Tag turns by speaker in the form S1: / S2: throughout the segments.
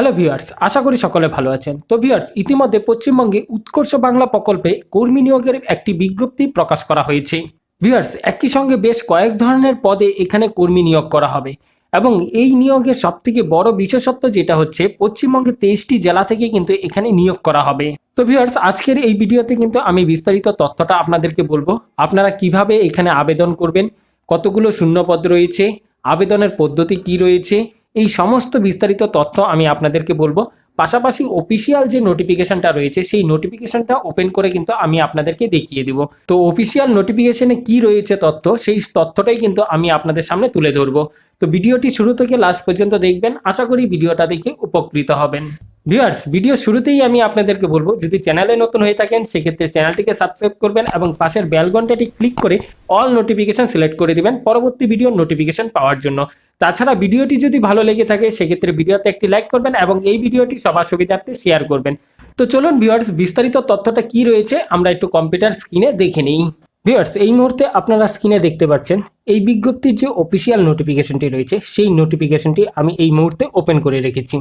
S1: Hello viewers আশা করি সকলে ভালো আছেন। তো ভিউয়ার্স ইতিমধ্যে পশ্চিমবঙ্গে উৎকর্ষ বাংলা প্রকল্পে কর্মী নিয়োগের একটি বিজ্ঞপ্তি প্রকাশ করা হয়েছে। ভিউয়ার্স একই সঙ্গে বেশ কয়েক ধরনের পদে এখানে কর্মী নিয়োগ করা হবে। এবং এই নিয়োগের সব থেকে বড় বিশেষত্ব যেটা হচ্ছে, পশ্চিমবঙ্গের তেইশটি জেলা থেকে কিন্তু এখানে নিয়োগ করা হবে। তো ভিউয়ার্স আজকের এই ভিডিওতে কিন্তু আমি বিস্তারিত তথ্যটা আপনাদেরকে বলব। আপনারা কীভাবে এখানে আবেদন করবেন? কতগুলো শূন্যপদ রয়েছে? আবেদনের পদ্ধতি কি রয়েছে? এই সমস্ত বিস্তারিত তথ্য আমি আপনাদেরকে বলব। পাশাপাশি অফিসিয়াল যে নোটিফিকেশনটা রয়েছে, সেই নোটিফিকেশনটা ওপেন করে কিন্তু আমি আপনাদেরকে দেখিয়ে দিব। তো অফিসিয়াল নোটিফিকেশনে কি রয়েছে তথ্য, সেই তথ্যটাই কিন্তু আমি আপনাদের সামনে তুলে ধরবো। তো ভিডিওটি শুরু থেকে লাস্ট পর্যন্ত দেখবেন। আশা করি ভিডিওটা দেখে উপকৃত হবেন। ভিউয়ার্স ভিডিও শুরুতেই আমি আপনাদেরকে বলব, যদি চ্যানেলে নতুন হয়ে থাকেন, সেক্ষেত্রে চ্যানেলটিকে সাবস্ক্রাইব করবেন এবং পাশের বেল ঘন্টাটি ক্লিক করে অল নোটিফিকেশন সিলেক্ট করে দিবেন পরবর্তী ভিডিওর নোটিফিকেশন পাওয়ার জন্য। তাছাড়া ভিডিওটি যদি ভালো লেগে থাকে, সেক্ষেত্রে ভিডিওতে একটি লাইক করবেন এবং এই ভিডিওটি সবার সুবিধার্থে শেয়ার করবেন। তো চলুন ভিউয়ার্স বিস্তারিত তথ্যটা কি রয়েছে, আমরা একটু কম্পিউটার স্ক্রিনে দেখে নিই। ভিউয়ার্স এই মুহূর্তে আপনারা স্ক্রিনে দেখতে পাচ্ছেন, এই বিজ্ঞপ্তির যে অফিসিয়াল নোটিফিকেশনটি রয়েছে, সেই নোটিফিকেশনটি আমি এই মুহূর্তে ওপেন করে রেখেছি।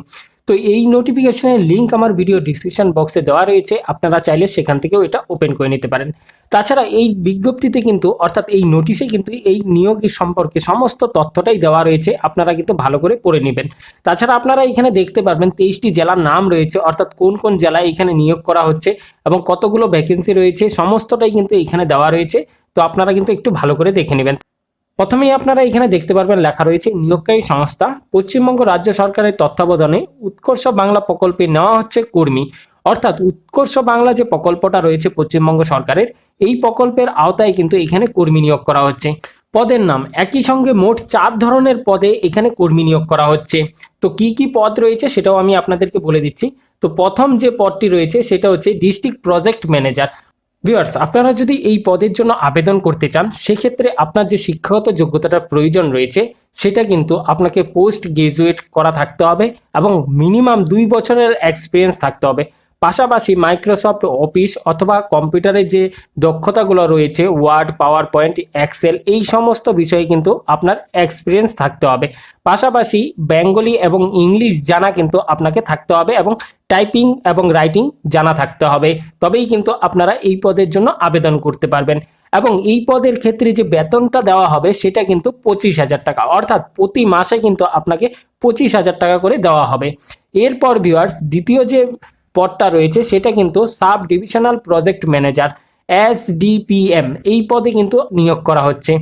S1: তো এই নোটিফিকেশনের লিঙ্ক আমার ভিডিও ডিসক্রিপশন বক্সে দেওয়া রয়েছে, আপনারা চাইলে সেখান থেকেও এটা ওপেন করে নিতে পারেন। তাছাড়া এই বিজ্ঞপ্তিতে কিন্তু, অর্থাৎ এই নোটিশে কিন্তু এই নিয়োগের সম্পর্কে সমস্ত তথ্যটাই দেওয়া রয়েছে, আপনারা কিন্তু ভালো করে পড়ে নেবেন। তাছাড়া আপনারা এখানে দেখতে পারবেন তেইশটি জেলার নাম রয়েছে, অর্থাৎ কোন কোন জেলায় এখানে নিয়োগ করা হচ্ছে এবং কতগুলো ভ্যাকেন্সি রয়েছে, সমস্তটাই কিন্তু এখানে দেওয়া রয়েছে। তো আপনারা কিন্তু একটু ভালো করে দেখে নেবেন। প্রথমেই আপনারা এখানে দেখতে পারবেন লেখা রয়েছে, নিয়োগকারী সংস্থা, পশ্চিমবঙ্গ রাজ্য সরকারের তত্ত্বাবধানে উৎকর্ষ বাংলা প্রকল্পে নেওয়া হচ্ছে কর্মী। অর্থাৎ উৎকর্ষ বাংলা যে প্রকল্পটা রয়েছে পশ্চিমবঙ্গ সরকারের, এই প্রকল্পের আওতায় কিন্তু এখানে কর্মী নিয়োগ করা হচ্ছে। পদের নাম, একই সঙ্গে মোট চার ধরনের পদে এখানে কর্মী নিয়োগ করা হচ্ছে। তো কি কি পদ রয়েছে সেটাও আমি আপনাদেরকে বলে দিচ্ছি। তো প্রথম যে পদটি রয়েছে সেটা হচ্ছে ডিস্ট্রিক্ট প্রজেক্ট ম্যানেজার। ভিউয়ার্স আপনারা যদি এই পদের জন্য আবেদন করতে চান, সেক্ষেত্রে আপনার যে শিক্ষাগত যোগ্যতাটা প্রয়োজন রয়েছে, সেটা কিন্তু আপনাকে পোস্ট গ্রাজুয়েট করা থাকতে হবে এবং মিনিমাম দুই বছরের এক্সপিরিয়েন্স থাকতে হবে। পাশাপাশি মাইক্রোসফট অফিস অথবা কম্পিউটারের যে দক্ষতাগুলো রয়েছে ওয়ার্ড পাওয়ার পয়েন্ট এক্সেল এই সমস্ত বিষয়ে কিন্তু আপনার এক্সপিরিয়েন্স থাকতে হবে। পাশাপাশি বেঙ্গলি এবং ইংলিশ জানা কিন্তু আপনাকে থাকতে হবে এবং টাইপিং এবং রাইটিং জানা থাকতে হবে। তবেই কিন্তু আপনারা এই পদের জন্য আবেদন করতে পারবেন। এবং এই পদের ক্ষেত্রে যে বেতনটা দেওয়া হবে, সেটা কিন্তু পঁচিশ হাজার টাকা। অর্থাৎ প্রতি মাসে কিন্তু আপনাকে পঁচিশ হাজার টাকা করে দেওয়া হবে। এরপর ভিউয়ার্স দ্বিতীয় যে পদটা রয়েছে, সেটা কিন্তু sub divisional project manager, SDPM, এই পদে কিন্তু নিয়োগ করা হচ্ছে।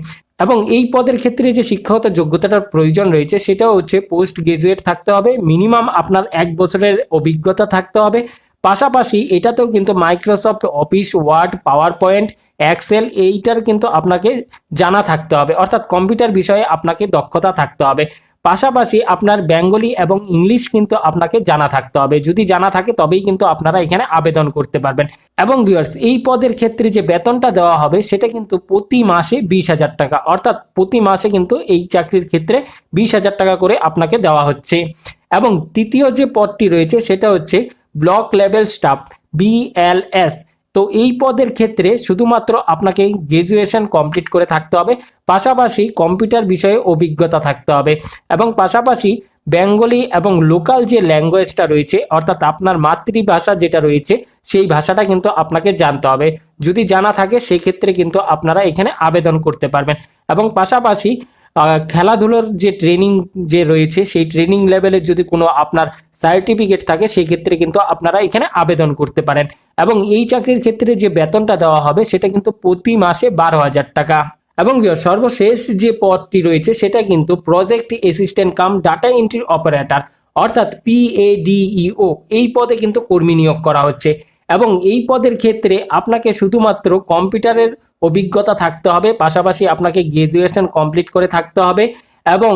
S1: এবং এই পদের ক্ষেত্রে যে শিক্ষাগত যোগ্যতাটার প্রয়োজন রয়েছে, সেটাও হচ্ছে পোস্ট গ্রাজুয়েট থাকতে হবে, মিনিমাম আপনার এক বছরের অভিজ্ঞতা থাকতে হবে। পাশাপাশি এটাতেও কিন্তু Microsoft Office, Word PowerPoint Excel, এইটার কিন্তু আপনাকে জানা থাকতে হবে, অর্থাৎ কম্পিউটার বিষয়ে আপনাকে দক্ষতা থাকতে হবে। পাশাপাশি আপনার বেঙ্গলি এবং ইংলিশ কিন্তু আপনাকে জানা থাকতে হবে। যদি জানা থাকে তবেই কিন্তু আপনারা এখানে আবেদন করতে পারবেন। এবং ভিউয়ার্স এই পদের ক্ষেত্রে যে বেতনটা দেওয়া হবে সেটা কিন্তু প্রতি মাসে বিশ হাজার টাকা। অর্থাৎ প্রতি মাসে কিন্তু এই চাকরির ক্ষেত্রে বিশ হাজার টাকা করে আপনাকে দেওয়া হচ্ছে। এবং তৃতীয় যে পদটি রয়েছে সেটা হচ্ছে ব্লক লেভেল স্টাফ বিএলএস তো এই পদের ক্ষেত্রে শুধুমাত্র আপনাকে গ্রাজুয়েশন কমপ্লিট করে থাকতে হবে, পাশাপাশি কম্পিউটার বিষয়ে অভিজ্ঞতা থাকতে হবে এবং পাশাপাশি বেঙ্গলি এবং লোকাল যে ল্যাঙ্গুয়েজটা রয়েছে, অর্থাৎ আপনার মাতৃভাষা যেটা রয়েছে, সেই ভাষাটা কিন্তু আপনাকে জানতে হবে। যদি জানা থাকে, সেক্ষেত্রে কিন্তু আপনারা এখানে আবেদন করতে পারবেন। এবং পাশাপাশি খেলাধুলোর যে ট্রেনিং যে রয়েছে, সেই ট্রেনিং লেভেলের যদি কোনো আপনার সার্টিফিকেট থাকে সেই ক্ষেত্রে কিন্তু আপনারা এখানে আবেদন করতে পারেন। এবং এই চাকরির ক্ষেত্রে যে বেতনটা দেওয়া হবে, সেটা কিন্তু প্রতি মাসে বারো হাজার টাকা। এবং সর্বশেষ যে পদটি রয়েছে, সেটা কিন্তু project assistant cum data entry operator অর্থাৎ পিএডিইও এই পদে কিন্তু কর্মী নিয়োগ করা হচ্ছে। এবং এই পদের ক্ষেত্রে আপনাকে শুধুমাত্র কম্পিউটারের অভিজ্ঞতা থাকতে হবে, পাশাপাশি আপনাকে গ্রাজুয়েশন কমপ্লিট করে থাকতে হবে এবং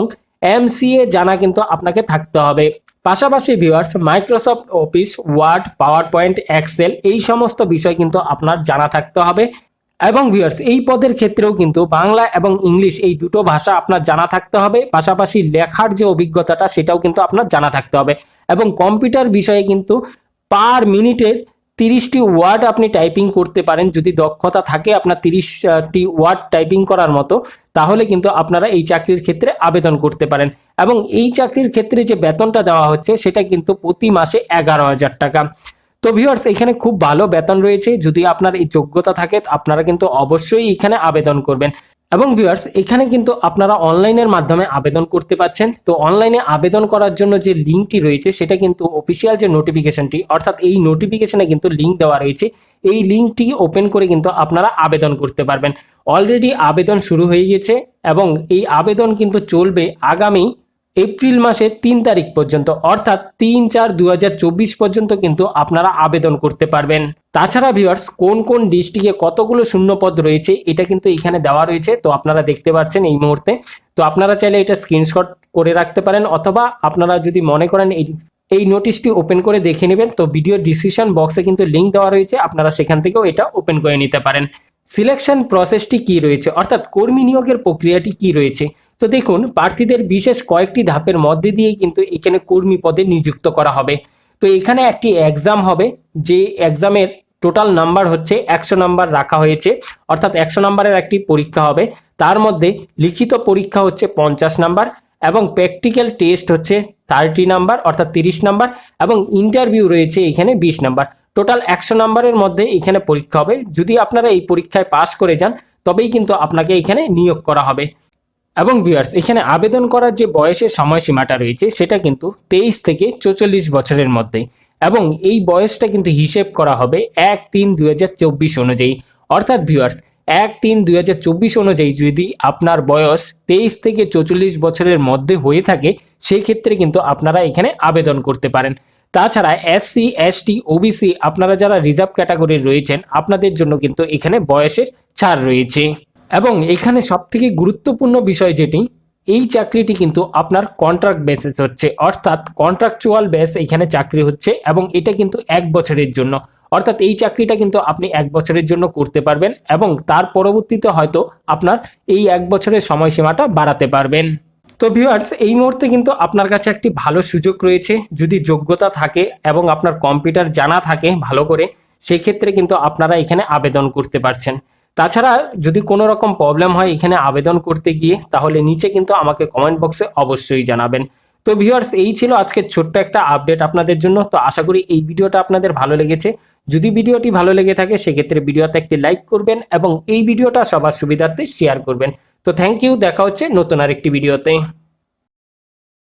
S1: এমসিএ জানা কিন্তু আপনাকে থাকতে হবে। পাশাপাশি viewers, Microsoft Office, Word PowerPoint Excel এই সমস্ত বিষয় কিন্তু আপনার জানা থাকতে হবে। এবং ভিউয়ার্স, এই পদের ক্ষেত্রেও কিন্তু বাংলা এবং ইংলিশ এই দুটো ভাষা আপনার জানা থাকতে হবে, পাশাপাশি লেখার যে অভিজ্ঞতাটা সেটাও কিন্তু আপনার জানা থাকতে হবে। এবং কম্পিউটার বিষয়ে কিন্তু পার মিনিটের তিরিশটি ওয়ার্ড আপনি টাইপিং করতে পারেন। যদি দক্ষতা থাকে আপনার তিরিশটি ওয়ার্ড টাইপিং করার মতো, তাহলে কিন্তু আপনারা এই চাকরির ক্ষেত্রে আবেদন করতে পারেন। এবং এই চাকরির ক্ষেত্রে যে বেতনটা দেওয়া হচ্ছে, সেটা কিন্তু প্রতি মাসে এগারো হাজার টাকা। তো ভিউয়ার্স, এখানে খুব ভালো বেতন রয়েছে। যদি আপনার এই যোগ্যতা থাকে, আপনারা কিন্তু অবশ্যই এখানে আবেদন করবেন। এবং ভিউয়ার্স এখানে কিন্তু আপনারা অনলাইনের মাধ্যমে আবেদন করতে পারছেন। তো অনলাইনে আবেদন করার জন্য যে লিঙ্কটি রয়েছে, সেটা কিন্তু অফিসিয়াল যে নোটিফিকেশনটি অর্থাৎ এই নোটিফিকেশনে কিন্তু লিঙ্ক দেওয়া রয়েছে। এই লিঙ্কটি ওপেন করে কিন্তু আপনারা আবেদন করতে পারবেন। অলরেডি আবেদন শুরু হয়ে গেছে এবং এই আবেদন কিন্তু চলবে আগামী এপ্রিল মাসের তিন তারিখ পর্যন্ত, অর্থাৎ তিন চার দু পর্যন্ত কিন্তু আপনারা আবেদন করতে পারবেন। তাছাড়া ভিউয়ার্স কোন কোন ডিস্ট্রিক্টে কতগুলো শূন্যপদ রয়েছে, এটা কিন্তু এখানে দেওয়া রয়েছে, তো আপনারা দেখতে পাচ্ছেন এই মুহূর্তে। তো আপনারা চাইলে এটা স্ক্রিনশট করে রাখতে পারেন, অথবা আপনারা যদি মনে করেন এই এই নোটিশটি ওপেন করে দেখে নেবেন, তো ভিডিও ডিসক্রিপশন বক্সে কিন্তু লিঙ্ক দেওয়া রয়েছে, আপনারা সেখান থেকেও এটা ওপেন করে নিতে পারেন। সিলেকশন প্রসেসটি কি রয়েছে? অর্থাৎ কর্মী নিয়োগের প্রক্রিয়াটি কি রয়েছে? তো দেখুন, প্রার্থীদের বিশেষ কয়েকটি ধাপের মধ্যে দিয়ে কিন্তু এখানে কর্মী পদে নিযুক্ত করা হবে। তো এখানে একটি এক্সাম হবে, যে এক্সামের টোটাল নাম্বার হচ্ছে একশো নাম্বার রাখা হয়েছে। অর্থাৎ একশো নাম্বারের একটি পরীক্ষা হবে। তার মধ্যে লিখিত পরীক্ষা হচ্ছে পঞ্চাশ নাম্বার এবং প্র্যাকটিক্যাল টেস্ট হচ্ছে থার্টি নাম্বার অর্থাৎ তিরিশ নাম্বার এবং ইন্টারভিউ রয়েছে এখানে বিশ নাম্বার টোটাল একশো নাম্বারের মধ্যে এখানে পরীক্ষা হবে। যদি আপনারা এই পরীক্ষায় পাশ করে যান, তবেই কিন্তু আপনাকে এখানে নিয়োগ করা হবে। এবং ভিউয়ার্স এখানে আবেদন করার যে বয়সের সময়সীমাটা রয়েছে, সেটা কিন্তু তেইশ থেকে চৌচল্লিশ বছরের মধ্যে। এবং এই বয়সটা কিন্তু হিসেব করা হবে এক তিন দুই অনুযায়ী। অর্থাৎ ভিউয়ার্স এক তিন দুই অনুযায়ী যদি আপনার বয়স তেইশ থেকে চৌচল্লিশ বছরের মধ্যে হয়ে থাকে সেই ক্ষেত্রে কিন্তু আপনারা এখানে আবেদন করতে পারেন। তাছাড়া এসসি এসটি ওবিসি আপনারা যারা রিজার্ভ ক্যাটাগরির রয়েছেন, আপনাদের জন্য কিন্তু এখানে বয়সের ছাড় রয়েছে। এবং এখানে সবথেকে গুরুত্বপূর্ণ বিষয় যেটি, এই চাকরিটি কিন্তু আপনার কন্ট্রাক্ট বেসিস হচ্ছে। অর্থাৎ কন্ট্রাকচুয়াল বেস এখানে চাকরি হচ্ছে এবং এটা কিন্তু এক বছরের জন্য। অর্থাৎ এই চাকরিটা কিন্তু আপনি এক বছরের জন্য করতে পারবেন এবং তার পরবর্তীতে হয়তো আপনার এই এক বছরের সময়সীমাটা বাড়াতে পারবেন। তো ভিউয়ার্স এই মুহূর্তে কিন্তু আপনার কাছে একটি ভালো সুযোগ রয়েছে। যদি যোগ্যতা থাকে এবং আপনার কম্পিউটার জানা থাকে ভালো করে, সেক্ষেত্রে কিন্তু আপনারা এখানে আবেদন করতে পারছেন। তাছাড়া যদি কোনো রকম প্রবলেম হয় এখানে আবেদন করতে গিয়ে, তাহলে নিচে কিন্তু আমাকে কমেন্ট বক্সে অবশ্যই জানাবেন। তো ভিউয়ার্স এই ছিল আজকের ছোট্ট একটা আপডেট আপনাদের জন্য। তো আশা করি এই ভিডিওটা আপনাদের ভালো লেগেছে। যদি ভিডিওটি ভালো লেগে থাকে, সেক্ষেত্রে ভিডিওতে একটি লাইক করবেন এবং এই ভিডিওটা সবার সুবিধার্থে শেয়ার করবেন। তো থ্যাংক ইউ দেখা হচ্ছে নতুন আরেকটি ভিডিওতে